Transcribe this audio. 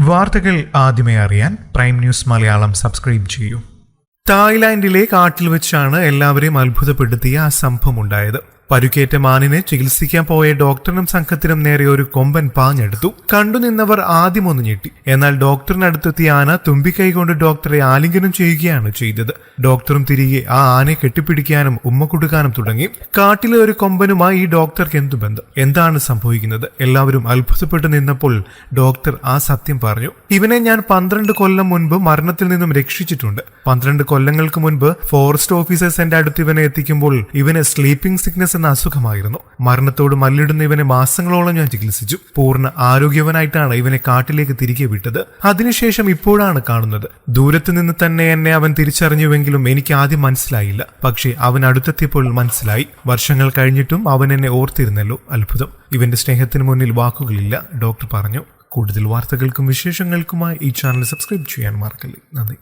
വാർത്തകൾ ആദ്യമേ അറിയാൻ പ്രൈം ന്യൂസ് മലയാളം സബ്സ്ക്രൈബ് ചെയ്യൂ. തായ്ലാന്റിലെ കാട്ടിൽ വെച്ചാണ് എല്ലാവരെയും അത്ഭുതപ്പെടുത്തിയ ആ സംഭവം ഉണ്ടായത് പരുക്കേറ്റ മാനിനെ ചികിത്സിക്കാൻ പോയ ഡോക്ടറിനും സംഘത്തിനും നേരെ ഒരു കൊമ്പൻ പാഞ്ഞെടുത്തു. കണ്ടുനിന്നവർ ആദ്യം ഒന്ന് ഞെട്ടി. എന്നാൽ ഡോക്ടറിനടുത്തെത്തിയ ആന തുമ്പിക്കൈ കൊണ്ട് ഡോക്ടറെ ആലിംഗനം ചെയ്യുകയാണ് ചെയ്തത്. ഡോക്ടറും തിരികെ ആ ആനയെ കെട്ടിപ്പിടിക്കാനും ഉമ്മ കൊടുക്കാനും തുടങ്ങി. കാട്ടിലെ ഒരു കൊമ്പനുമായി ഈ ഡോക്ടർക്ക് എന്തു ബന്ധം? എന്താണ് സംഭവിക്കുന്നത്? എല്ലാവരും അത്ഭുതപ്പെട്ടു നിന്നപ്പോൾ ഡോക്ടർ ആ സത്യം പറഞ്ഞു. ഇവനെ ഞാൻ പന്ത്രണ്ട് കൊല്ലം മുൻപ് മരണത്തിൽ നിന്നും രക്ഷിച്ചിട്ടുണ്ട്. പന്ത്രണ്ട് കൊല്ലങ്ങൾക്ക് മുൻപ് ഫോറസ്റ്റ് ഓഫീസേഴ്സ് എന്റെ അടുത്ത് ഇവനെ എത്തിക്കുമ്പോൾ ഇവന് സ്ലീപ്പിംഗ് സിക്നസ് എന്ന അസുഖമായിരുന്നു. മരണത്തോട് മല്ലിടുന്ന ഇവനെ മാസങ്ങളോളം ഞാൻ ചികിത്സിച്ചു. പൂർണ ആരോഗ്യവനായിട്ടാണ് ഇവനെ കാട്ടിലേക്ക് തിരികെ വിട്ടത്. അതിനുശേഷം ഇപ്പോഴാണ് കാണുന്നത്. ദൂരത്തു നിന്ന് തന്നെ എന്നെ അവൻ തിരിച്ചറിഞ്ഞുവെങ്കിലും എനിക്ക് ആദ്യം മനസ്സിലായില്ല. പക്ഷേ അവൻ അടുത്തെത്തിയപ്പോൾ മനസ്സിലായി. വർഷങ്ങൾ കഴിഞ്ഞിട്ടും അവൻ എന്നെ ഓർത്തിരുന്നല്ലോ. അത്ഭുതം. ഇവന്റെ സ്നേഹത്തിന് മുന്നിൽ വാക്കുകളില്ല. ഡോക്ടർ പറഞ്ഞു കൂടുതൽ വാർത്തകൾക്കും വിശേഷങ്ങൾക്കുമായി ഈ ചാനൽ സബ്സ്ക്രൈബ് ചെയ്യാൻ മറക്കല്ലേ. നന്ദി.